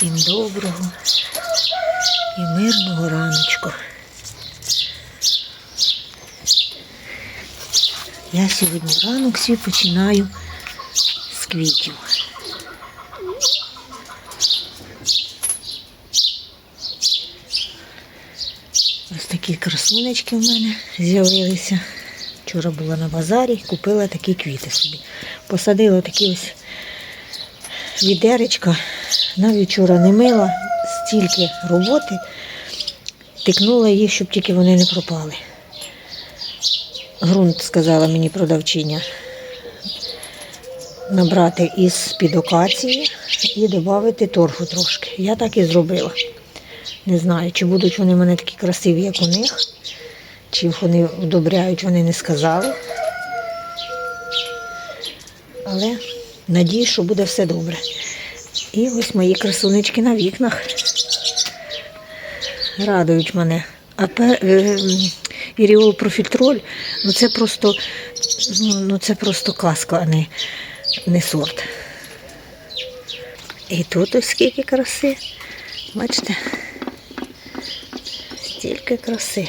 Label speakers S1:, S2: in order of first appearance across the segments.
S1: Всім доброго і мирного раночку. Я сьогодні ранок свій починаю з квітів. Ось такі красунечки в мене з'явилися. Вчора була на базарі, купила такі квіти собі. Посадила такі ось відеречка. Навіть вчора не мила, стільки роботи, тикнула їх, щоб тільки вони не пропали. Грунт сказала мені продавчиня набрати із під окації і додати торфу трошки. Я так і зробила. Не знаю, чи будуть вони в мене такі красиві, як у них, чи вони вдобряють, вони не сказали. Але надію, що буде все добре. І ось мої красунечки на вікнах. Радують мене. А е, Іріол профітроль, ну це просто, ну, це просто казка, а не, не сорт. І тут ось скільки краси. Бачите? Стільки краси.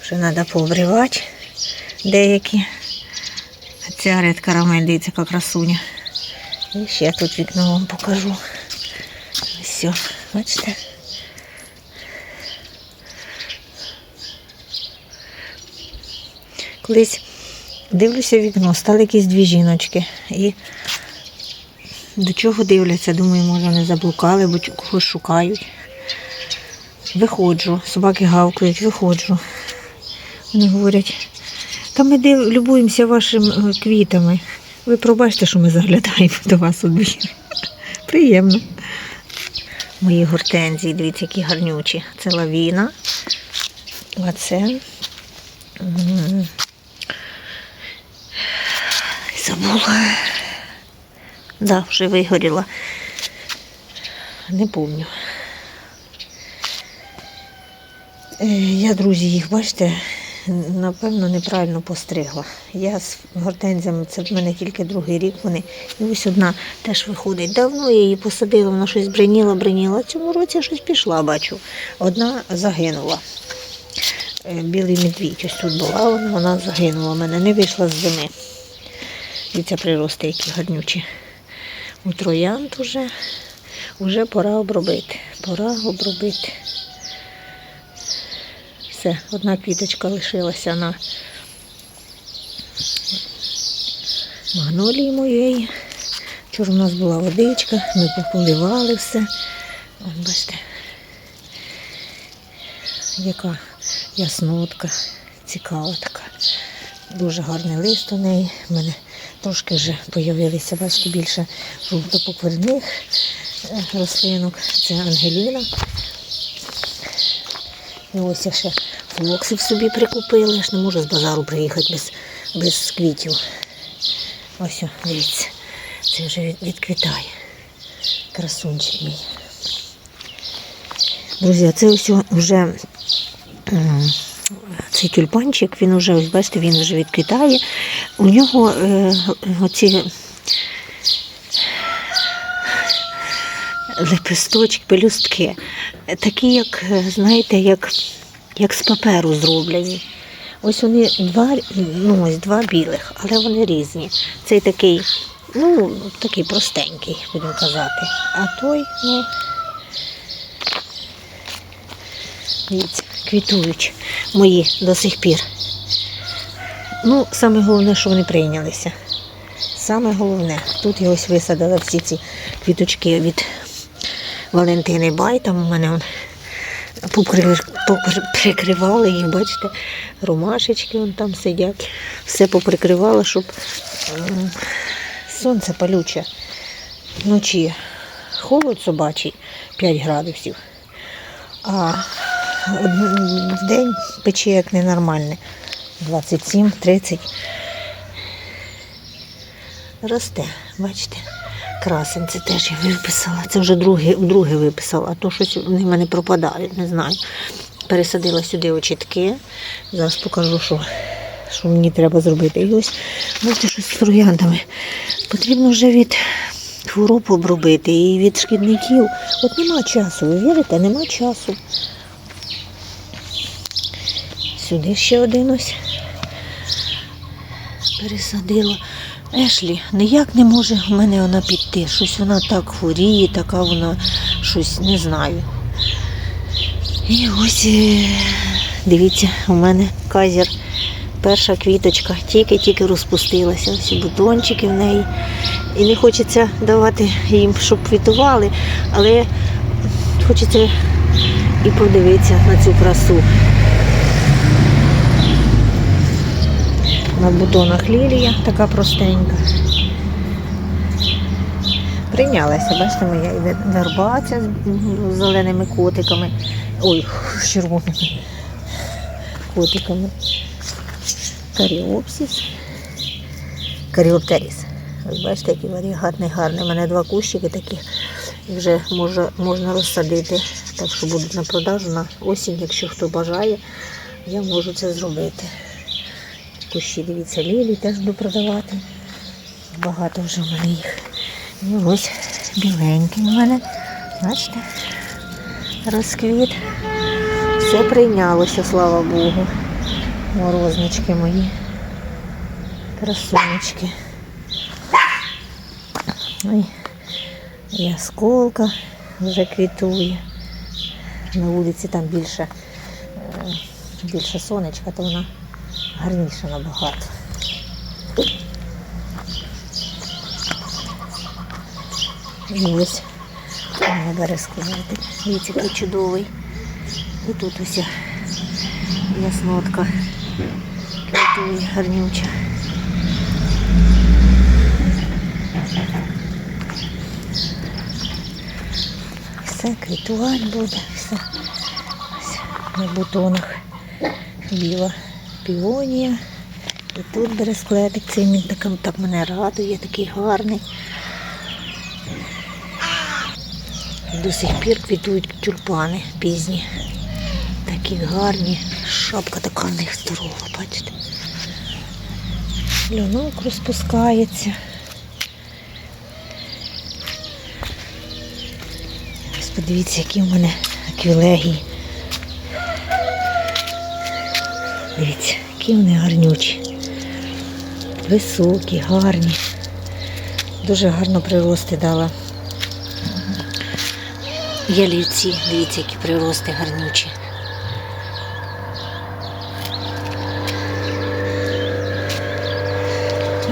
S1: Вже треба пообривати деякі. Ця ред карамель, дивіться, красуня. І ще тут вікно вам покажу. Все, бачите? Колись дивлюся вікно, стали якісь дві жіночки. І до чого дивляться, думаю, може вони заблукали, бо когось шукають. Виходжу, собаки гавкають, виходжу. Вони говорять, та ми див, любуємося вашими е, квітами. Ви пробачте, що ми заглядаємо до вас у двір. Приємно. Мої гортензії, дивіться, які гарнючі. Це лавіна. А це. Забула. Да, вже вигоріла. Не помню. Е, Я, друзі, їх, бачите, напевно, неправильно постригла. Я з гортензіями, це в мене тільки другий рік вони. І ось одна теж виходить. Давно я її посадила, вона щось бриніла, бриніла. Цьому році щось пішла, бачу. Одна загинула. Е, Білий медвідь ось тут була, вона, загинула. в мене не вийшла з зими. І це прирости, які гарнючі. У троянд уже, уже пора обробити. Пора обробити. Все, одна квіточка лишилася на магнолії моєї. Вчора у нас була водичка, ми пополивали все. Вон, бачите, яка яснотка, цікава така. Дуже гарний лист у неї. У мене трошки вже з'явилися, бачите, більше жовтопоквірних е, рослинок. Це Ангеліна. І ось я ще флоксів собі прикупила. Я ж не можу з базару приїхати без, без квітів. Ось, дивіться, це вже відквітає. Красунчик мій. Друзі, це ось вже цей тюльпанчик, він вже, ось бачите, він вже відквітає. У нього е, оці лепесточки, пелюстки, такі, як, знаєте, як, як з паперу зроблені. Ось вони два, ну, ось два білих, але вони різні. Цей такий, ну, такий простенький, будемо казати. А той, ну, дивіться, квітують мої до сих пір. Ну, саме головне, що вони прийнялися. Саме головне, тут я ось висадила всі ці квіточки від Валентини Бай, там у мене он покри- покри- прикривали їх, бачите, ромашечки вон там сидять. Все поприкривала, щоб сонце палюче. Вночі холод собачий 5 градусів, а в день пече як ненормальне. 27-30. Росте, бачите. Красень, це теж я виписала. Це вже друге, вдруге виписала, а то щось вони в мене пропадають, не знаю. Пересадила сюди очітки. Зараз покажу, що, що мені треба зробити. І ось, бачите, щось з трояндами. Потрібно вже від хвороб обробити і від шкідників. От нема часу, ви вірите, нема часу. Сюди ще один ось пересадила. Ешлі, ніяк не може в мене вона піти. Щось вона так хворіє, така вона щось не знаю. І ось е, дивіться, у мене казір. Перша квіточка тільки-тільки розпустилася. Ось бутончики в неї. І не хочеться давати їм, щоб квітували, але хочеться і подивитися на цю красу. На бутонах лілія така простенька. Прийнялася, бачите, моя і вер- верба ця з зеленими котиками. Ой, з червоними котиками. Каріопсис. Каріоптеріс. Ось бачите, який варіагатний гарний. У мене два кущики таких. Вже може, можна розсадити. Так що будуть на продажу на осінь, якщо хто бажає, я можу це зробити. Кущі, дивіться, лілі теж буду продавати. Багато вже в мене їх. І ось біленький у мене. Бачите? Розквіт. Все прийнялося, слава Богу. Морознички мої. Красунечки. Ой, і осколка вже квітує. На вулиці там більше, е, більше сонечка, то вона гарніша набагато. І ось у мене березклетик. Дивіться, який чудовий. І тут ось яснотка квітує гарнюча. Все квітувати буде, все. Ось на бутонах біла піонія. І тут бересклетик, цей він так, так мене радує, такий гарний. До сих пір квітують тюльпани пізні. Такі гарні. Шапка така в них здорова, бачите. Льонок розпускається. Ось подивіться, які в мене аквілегії. Дивіться, які вони гарнючі. Високі, гарні. Дуже гарно прирости дала. Ялівці, дивіться, які прирости гарнючі.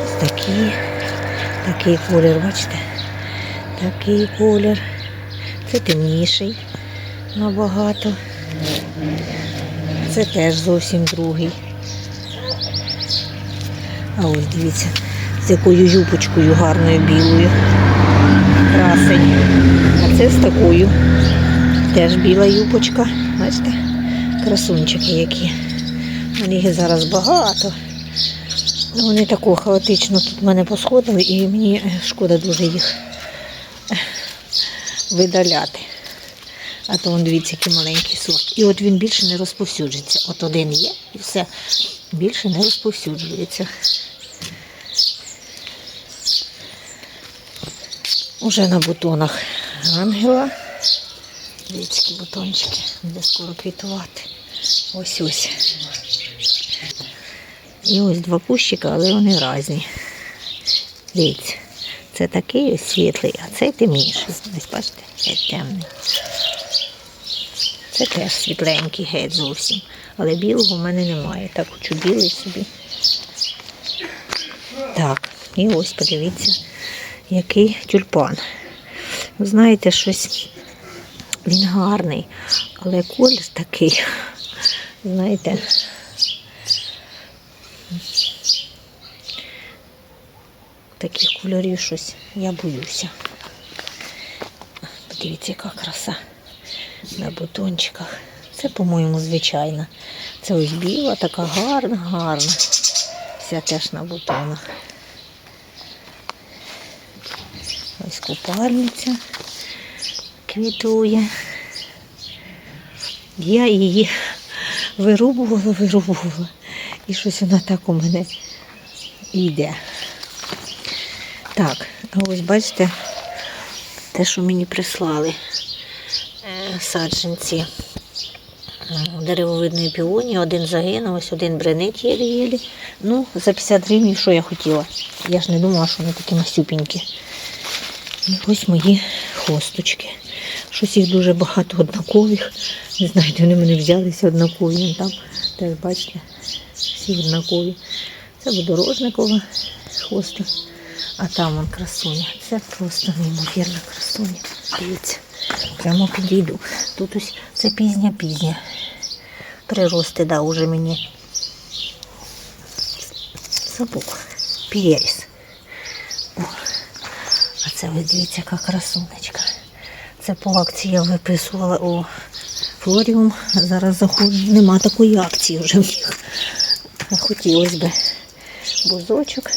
S1: Ось такі, такий колір, бачите? Такий колір. Це темніший набагато. Це теж зовсім другий. А ось дивіться, з якою юбочкою гарною білою. Красень. А це з такою. Теж біла юбочка. Бачите? Красунчики які. Мене їх зараз багато. Вони тако хаотично тут мене посходили і мені е, шкода дуже їх е, видаляти. А то он дивіться, який маленький сорт. І от він більше не розповсюджується. От один є і все. Більше не розповсюджується. Уже на бутонах ангела. Дивіться, які бутончики. Буде скоро квітувати. Ось ось. І ось два кущика, але вони різні. Дивіться, це такий ось світлий, а цей темніший. Ось бачите, геть темний. Це теж світленький геть зовсім. Але білого в мене немає. Так хочу білий собі. Так, і ось подивіться, який тюльпан. Ви знаєте, щось він гарний, але колір такий, знаєте, таких кольорів щось я боюся. Подивіться, яка краса на бутончиках. Це, по-моєму, звичайна. Це ось біла, така гарна, гарна. Вся теж на бутонах. Ось купальниця квітує. Я її вирубувала, вирубувала. І щось вона так у мене йде. Так, а ось бачите, те, що мені прислали саджанці деревовидної піоні. Один загинув, ось один бренить єлі-єлі. Ну, за 50 гривень, що я хотіла. Я ж не думала, що вони такі масюпенькі. І ось мої хосточки. Щось їх дуже багато однакових. Не знаю, де вони мене взялися однакові. Там теж бачите, всі однакові. Це водорожникова хоста, а там вон красуня. Це просто неймовірна красуня. Дивіться, прямо підійду. Тут ось це пізня-пізня. Прирости, да, уже мені. Забув. Переріс. А це ось дивіться, яка красунечка. Це по акції я виписувала у флоріум. Зараз заходжу. Нема такої акції вже в них. Хотілося б бузочок.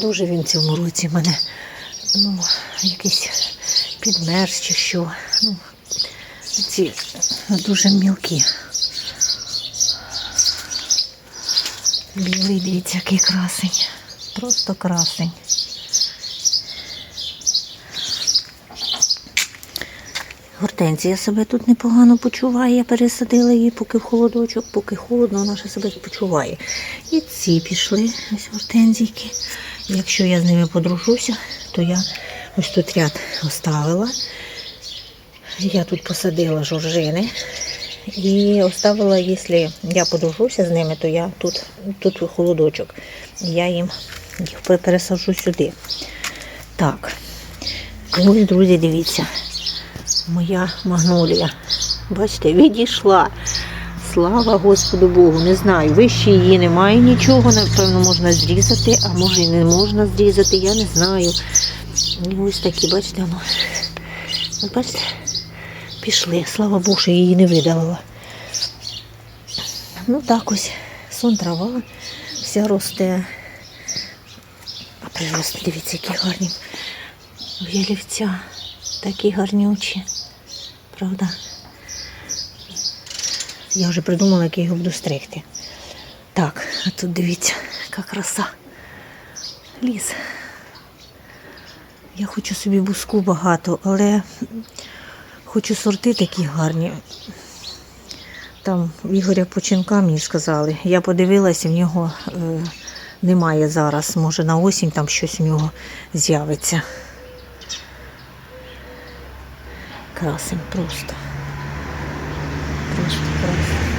S1: Дуже він цьому році в мене ну, якийсь підмерз чи що. Ну, ці дуже мілкі. Білий, дивіться, який красень. Просто красень. Гортензія себе тут непогано почуває. Я пересадила її поки в холодочок, поки холодно, вона ще себе почуває. І ці пішли, ось гортензійки. Якщо я з ними подружуся, то я ось тут ряд оставила. Я тут посадила жоржини. І оставила, якщо я подружуся з ними, то я тут, тут холодочок. Я їм їх пересаджу сюди. Так. Ось, друзі, дивіться моя магнолія. Бачите, відійшла. Слава Господу Богу, не знаю. Вище її немає нічого, напевно, можна зрізати, а може і не можна зрізати, я не знаю. Ось такі, бачите, воно. От бачите, пішли. Слава Богу, що її не видалила. Ну так ось, сон трава, вся росте. А прирости, дивіться, які гарні. Ялівця. Такі гарнючі. Правда? Я вже придумала, як я його буду стригти. Так, а тут дивіться, яка краса. Ліс. Я хочу собі буску багато, але хочу сорти такі гарні. Там Ігоря Починка мені сказали. Я подивилася, в нього е, немає зараз. Може на осінь там щось у нього з'явиться. Красень просто. Просто красень.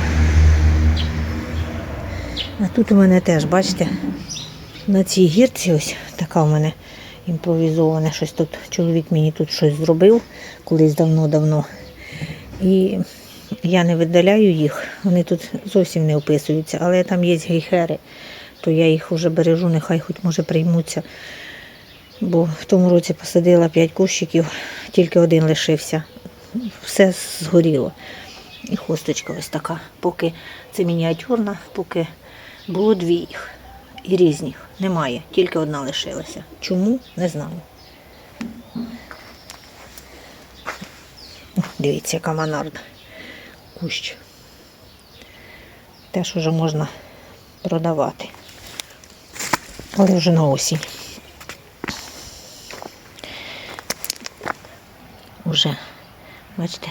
S1: А тут у мене теж, бачите, на цій гірці ось така у мене імпровізоване щось тут. Чоловік мені тут щось зробив колись давно-давно. І я не видаляю їх, вони тут зовсім не описуються, але там є гейхери, то я їх вже бережу, нехай хоч може приймуться. Бо в тому році посадила 5 кущиків, тільки один лишився. Все згоріло. І хосточка ось така. Поки це мініатюрна, поки було дві їх. І різних. Немає, тільки одна лишилася. Чому? Не знаю. Дивіться, яка монарда. Кущ. Теж вже можна продавати. Але вже на осінь. Уже, бачите,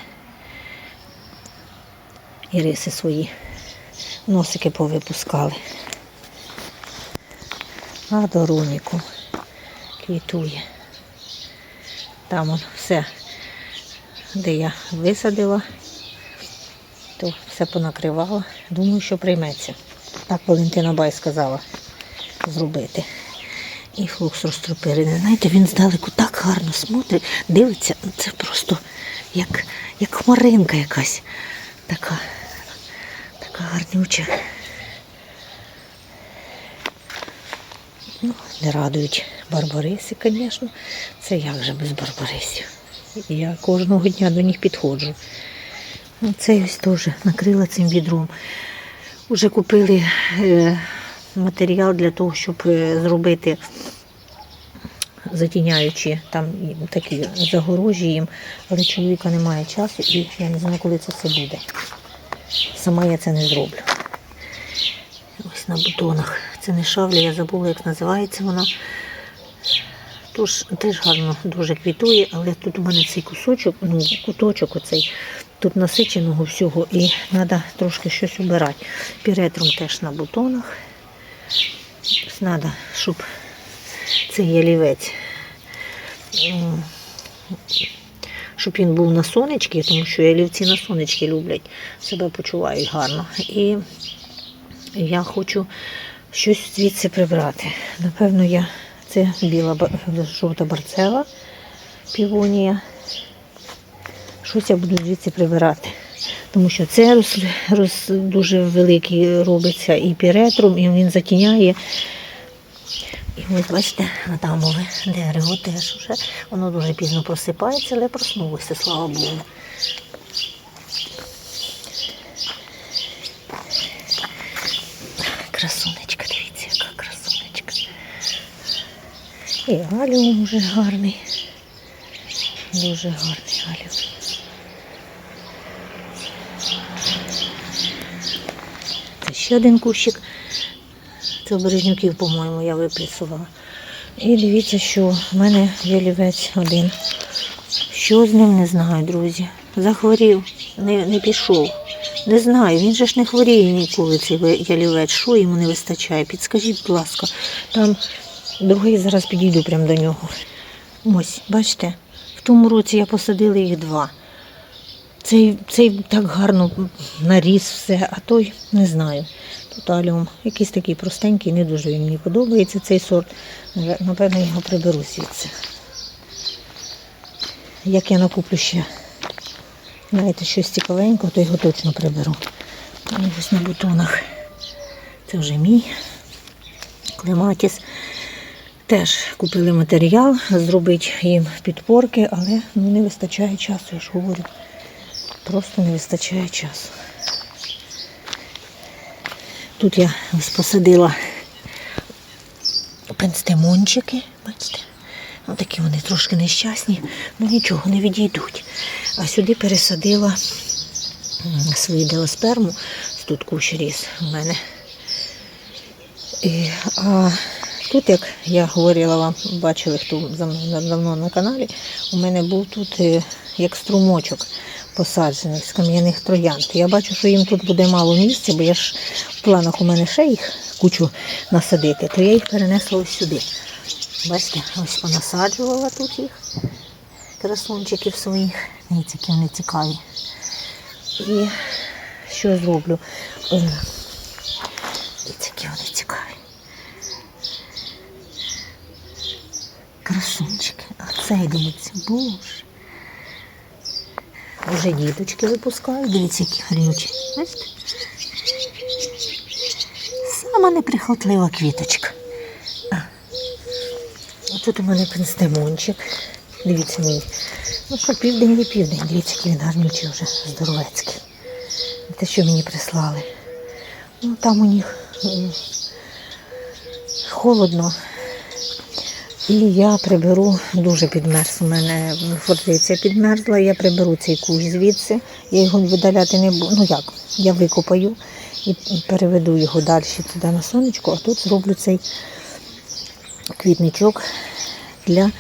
S1: іриси свої носики повипускали. А до руніку квітує. Там он все, де я висадила, то все понакривала. Думаю, що прийметься. Так Валентина Бай сказала зробити. І флукс розтропирений. Знаєте, він здалеку так гарно смотрить, дивиться, ну, це просто як, як хмаринка якась. Така, така гарнюча. Ну, не радують барбариси, звісно. Це як же без барбарисів. Я кожного дня до них підходжу. Ну, Це ось теж накрила цим відром. Уже купили е, матеріал для того, щоб е, зробити затіняючи там такі загорожі їм, але чоловіка немає часу і я не знаю, коли це все буде. Сама я це не зроблю. Ось на бутонах. Це не шавля, я забула, як називається вона. Тож теж гарно дуже квітує, але тут у мене цей кусочок, ну, куточок оцей, тут насиченого всього і треба трошки щось обирати. Піретром теж на бутонах. Треба, щоб цей ялівець, щоб він був на сонечки, тому що ялівці на сонечки люблять, себе почувають гарно. І я хочу щось звідси прибрати. Напевно, я це біла жовта барцела, півонія. Щось я буду звідси прибирати. Тому що це роз, роз, дуже великий робиться і піретром, і він затіняє. І ось бачите, адамове дерево теж вже. Воно дуже пізно просипається, але проснулося, слава Богу. Красунечка, дивіться, яка красунечка. І галіум уже гарний. Дуже гарний галіум. Це ще один кущик. Це березнюків, по-моєму, я виписувала. І дивіться, що в мене ялівець один. Що з ним не знаю, друзі. Захворів, не, не пішов. Не знаю, він же ж не хворіє ніколи, цей ялівець. Що йому не вистачає? Підскажіть, будь ласка. Там другий зараз підійду прямо до нього. Ось, бачите, в тому році я посадила їх два. Цей, цей так гарно наріс все, а той не знаю. Тут аліум якийсь такий простенький, не дуже він мені подобається цей сорт. Напевно, я його приберу звідси. Як я накуплю ще, знаєте, щось цікавенького, то його точно приберу. Ось на бутонах. Це вже мій клематіс. Теж купили матеріал, зробити їм підпорки, але ну, не вистачає часу, я ж говорю. Просто не вистачає часу. Тут я посадила пенстемончики, бачите? Ну, такі вони трошки нещасні, ну нічого, не відійдуть. А сюди пересадила свою деосперму, тут кущ ріс у мене. І, а тут, як я говорила вам, бачили, хто за мною давно на каналі, у мене був тут е, як струмочок посаджений з кам'яних троянд. Я бачу, що їм тут буде мало місця, бо я ж в планах у мене ще їх кучу насадити, то я їх перенесла ось сюди. Бачите, ось понасаджувала тут їх, красунчиків своїх. Дивіться, які вони цікаві. І що зроблю? Дивіться, які вони цікаві. Красунчики. А цей дивіться, боже. Вже діточки випускають. Дивіться, які гарнючі. Бачите? Сама неприхотлива квіточка. А. Тут у мене пенстемончик. Дивіться мій. Ну що, південь і південь. Дивіться, який він гарнючий вже здоровецький. Те, що мені прислали. Ну, там у них холодно. І я приберу, дуже підмерз. У мене фортеця підмерзла, я приберу цей кущ звідси. Я його видаляти не буду. Ну як, я викопаю і переведу його далі туди на сонечко, а тут зроблю цей квітничок для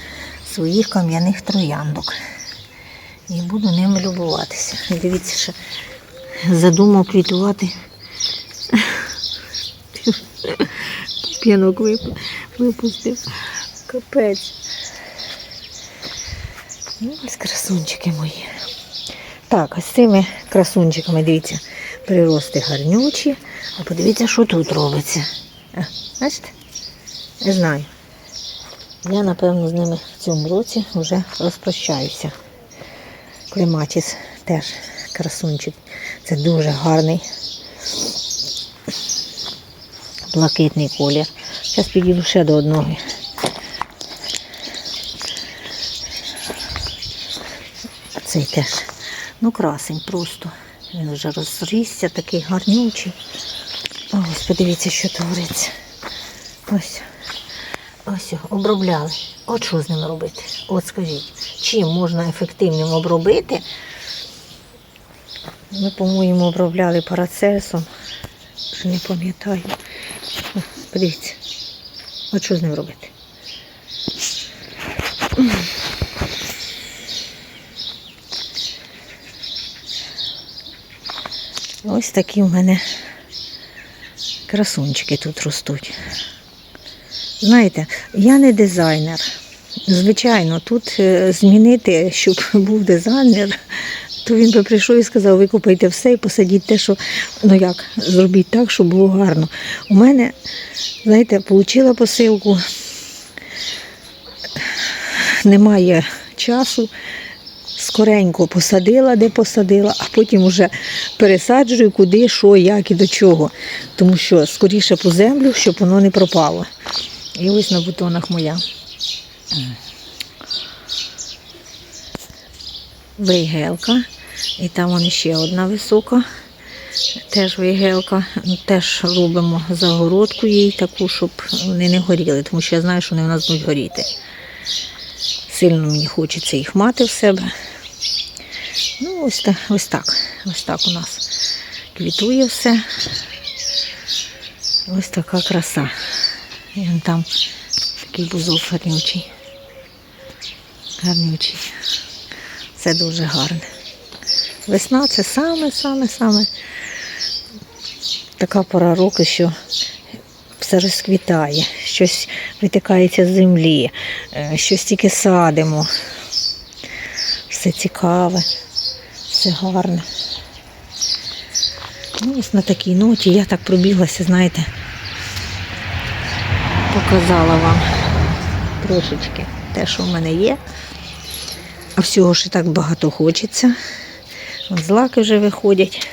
S1: своїх кам'яних трояндок. І буду ними любуватися. Дивіться, що задумав квітувати. П'янок випустив. Капець. Ну, ось красунчики мої. Так, ось цими красунчиками, дивіться, прирости гарнючі. А подивіться, що тут робиться. А, бачите? Не знаю. Я, напевно, з ними в цьому році вже розпрощаюся. Клематіс теж красунчик. Це дуже гарний блакитний колір. Зараз підійду ще до одного. Цей теж. Ну, красень просто. Він вже розрісся, такий гарнючий. Ось, подивіться, що твориться. Ось. Ось, обробляли. От що з ним робити? От скажіть, чим можна ефективним обробити? Ми, по-моєму, обробляли парацельсом. Не пам'ятаю. Подивіться. От що з ним робити? Ось такі в мене красунчики тут ростуть. Знаєте, я не дизайнер. Звичайно, тут е, змінити, щоб був дизайнер, то він би прийшов і сказав, ви викупайте все і посадіть те, що ну як, зробіть так, щоб було гарно. У мене, знаєте, отримала посилку, немає часу. Скоренько посадила, де посадила, а потім вже пересаджую, куди, що, як і до чого. Тому що скоріше по землю, щоб воно не пропало. І ось на бутонах моя. Вейгелка. І там вон ще одна висока. Теж вейгелка. Теж робимо загородку їй таку, щоб вони не горіли, тому що я знаю, що вони в нас будуть горіти. Сильно мені хочеться їх мати в себе. Ось так, ось так. Ось так у нас квітує все. Ось така краса. І он там такий бузок гарнючий. Гарнючий. Це дуже гарне. Весна це саме-саме-саме така пора року, що все розквітає, щось витикається з землі, е, щось тільки садимо. Все цікаве, все гарне. Ну, ось на такій ноті я так пробіглася, знаєте, показала вам трошечки те, що в мене є. А всього ж і так багато хочеться. От Злаки вже виходять.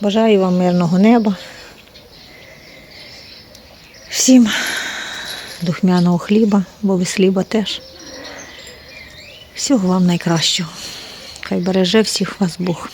S1: Бажаю вам мирного неба. Всім духмяного хліба, бо без хліба теж. Всього вам найкращого. Хай береже всіх вас Бог.